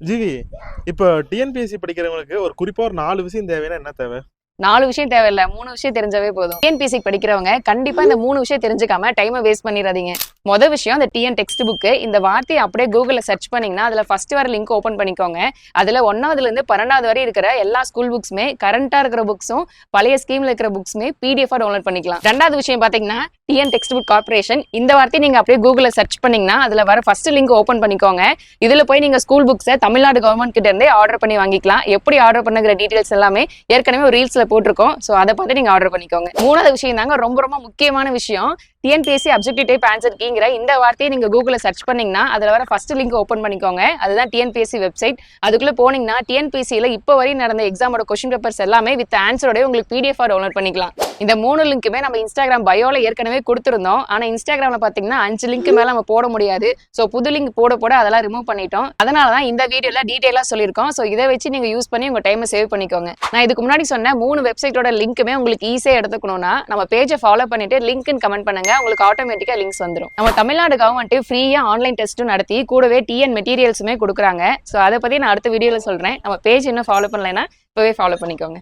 GV இப்போ TNPSC படிக்கிறவங்களுக்கு ஒரு குறிப்பா ஒரு நாலு விஷயம் தேவைன்னா என்ன தேவை? நாலு விஷயம் தேவையில்ல மூணு விஷயம் தெரிஞ்சாவே போதும். டிஎன்பிஎஸ்சி படிக்கிறவங்க கண்டிப்பா இந்த மூணு விஷயம் தெரிஞ்சுக்காம டைமை வேஸ்ட் பண்ணிடாதீங்க மொதல் விஷயம் அந்த டிஎன் டெக்ஸ்ட் புக்கு இந்த வார்த்தையை அப்படியே கூகுளில் சர்ச் பண்ணிங்கன்னா அதில் ஃபர்ஸ்ட் வர லிங்க் ஓப்பன் பண்ணிக்கோங்க. அதில் ஒன்றாவதுலேருந்து பன்னெண்டாவது வரை இருக்கிற எல்லா ஸ்கூல் புக்ஸுமே கரண்ட்டாக இருக்கிற புக்ஸும் பழைய ஸ்கீமில் இருக்கிற புக்ஸுமே பிடிஎஃபாக டவுன்லோட் பண்ணிக்கலாம். ரெண்டாவது விஷயம் பார்த்தீங்கன்னா டிஎன் டெக்ஸ்ட் புக் கார்பரேஷன் இந்த வார்த்தையை நீங்கள் அப்படியே கூகுளில் சர்ச் பண்ணிங்கன்னா அதில் வர ஃபர்ஸ்ட் லிங்க் ஓப்பன் பண்ணிக்கோங்க. இதில் போய் நீங்கள் ஸ்கூல் புக்ஸை தமிழ்நாடு கவர்மெண்ட் கிட்ட இருந்தே ஆர்டர் பண்ணி வாங்கிக்கலாம். எப்படி ஆர்டர் பண்ணுங்கிற டீட்டெயில்ஸ் எல்லாமே ஏற்கனவே ஒரு போட்டிருக்கோம். ஸோ அதை பார்த்து நீங்கள் ஆர்டர் பண்ணிக்கோங்க. மூணாவது விஷயம் தாங்க ரொம்ப ரொம்ப முக்கியமான விஷயம். டிஎன்பிஎஸ்சி அப்ஜெக்டிவ் டைப் ஆன்சர் கீங்கிற இந்த வார்த்தையை நீங்கள் கூகுளில் சர்ச் பண்ணீங்கன்னா அதில் வர ஃபர்ஸ்ட் லிங்க் ஓப்பன் பண்ணிக்கோங்க. அதுதான் டிஎன்பிஎஸ்சி வெப்சைட் அதுக்குள்ளே போனீங்கன்னா டிஎன்பிஎஸ்சியில் இப்போ வரை நடந்த எக்ஸாமோட கொஸ்டின் பேப்பர்ஸ் எல்லாமே வித் ஆன்சரோடய உங்களுக்கு பிடிஎஃப் டவுன்லோட் பண்ணிக்கலாம். இந்த மூணு லிங்க்குமே நம்ம இன்ஸ்டாகிராம் பயோல ஏற்கனவே கொடுத்துருந்தோம். ஆனா இன்ஸ்டாகிராம்ல பாத்தீங்கன்னா அஞ்சு லிங்க் மேல நம்ம போட முடியாது. ஸோ புது லிங்க் போட போட அதெல்லாம் ரிமூவ் பண்ணிட்டோம். அதனால தான் இந்த வீடியோல டீடைலா சொல்லியிருக்கோம். ஸோ இதை வச்சு நீங்க யூஸ் பண்ணி உங்க டைமை சேவ் பண்ணிக்கோங்க. நான் இதுக்கு முன்னாடி சொன்ன மூணு வெப்சைட்டோட லிங்க்குமே உங்களுக்கு ஈஸியா எடுத்துக்கணும்னா நம்ம பேஜை ஃபாலோ பண்ணிட்டு லிங்க்னு கமெண்ட் பண்ணுங்க. உங்களுக்கு ஆட்டோமேட்டிக்கா லிங்க்ஸ் வந்துடும் நம்ம தமிழ்நாடு கவர்மெண்ட் ஃப்ரீயா ஆன்லைன் டெஸ்ட்டும் நடத்தி கூடவே டிஎன் மெட்டீரியல்ஸுமே கொடுக்குறாங்க. ஸோ அதை பத்தி நான் அடுத்த வீடியோல சொல்றேன். நம்ம பேஜ் இன்னும் ஃபாலோ பண்ணலைன்னா இப்பவே ஃபாலோ பண்ணிக்கோங்க.